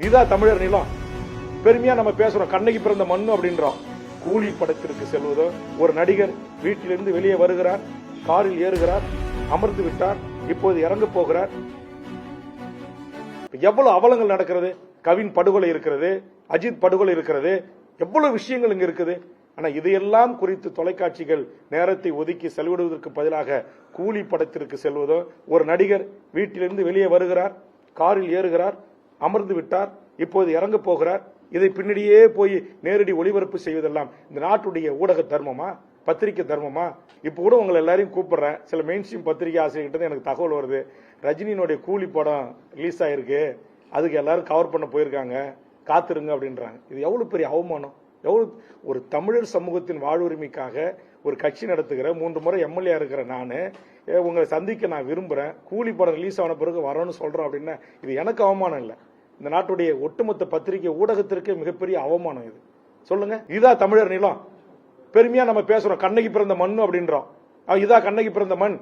இதுதான் தமிழர் நிலம். பெருமையா நம்ம பேசுறோம். கண்ணகி பிறந்த மண்ணு அப்படின்றோம் கூலி படத்திற்கு செல்வதோ. ஒரு நடிகர் வீட்டிலிருந்து வெளியே வருகிறார். காரில் ஏறுகிறார். அமர்ந்து விட்டார். இப்போது இறங்க போகிறார். எவ்வளவு அவலங்கள் நடக்கிறது. கவின் படுகொலை இருக்கிறது. அஜித் படுகொலை இருக்கிறது. எவ்வளவு விஷயங்கள் இங்க இருக்குது. ஆனா இதையெல்லாம் குறித்து தொலைக்காட்சிகள் நேரத்தை ஒதுக்கி செலவிடுவதற்கு பதிலாக கூலி படத்திற்கு செல்வதோ ஒரு நடிகர் வீட்டிலிருந்து வெளியே வருகிறார். காரில் ஏறுகிறார். அமர்ந்து விட்டார். இப்போது இறங்க போகிறார். இதை பின்னாடியே போய் நேரடி ஒளிபரப்பு செய்வதெல்லாம் இந்த நாட்டுடைய ஊடக தர்மமா? பத்திரிக்கை தர்மமா? இப்போ கூட உங்களை எல்லாரையும் கூப்பிடுறேன். சில மெயின் ஸ்ட்ரீம் பத்திரிகை ஆசிரியர்கிட்ட எனக்கு தகவல் வருது. ரஜினியினுடைய கூலி படம் ரிலீஸ் ஆயிருக்கு. அதுக்கு எல்லாரும் கவர் பண்ண போயிருக்காங்க. காத்திருங்க அப்படின்றாங்க. இது எவ்வளோ பெரிய அவமானம். எவ்வளோ ஒரு தமிழர் சமூகத்தின் வாழ்வுரிமைக்காக ஒரு கட்சி நடத்துகிற மூன்று முறை எம்எல்ஏ இருக்கிற நான் உங்களை சந்திக்க நான் விரும்புகிறேன் கூலி படம் ரிலீஸ் ஆன பிறகு வரோன்னு சொல்கிறோம் அப்படின்னா இது எனக்கு அவமானம் இல்லை. இந்த நாட்டுடைய ஒட்டுமொத்த பத்திரிகை ஊடகத்திற்கு மிகப்பெரிய அவமானம் இது. சொல்லுங்க. இதுதான் தமிழர் நிலம். பெருமையா நம்ம பேசுறோம். கண்ணகி பிறந்த மண் அப்படின்றோம். இதா கண்ணகி பிறந்த மண்.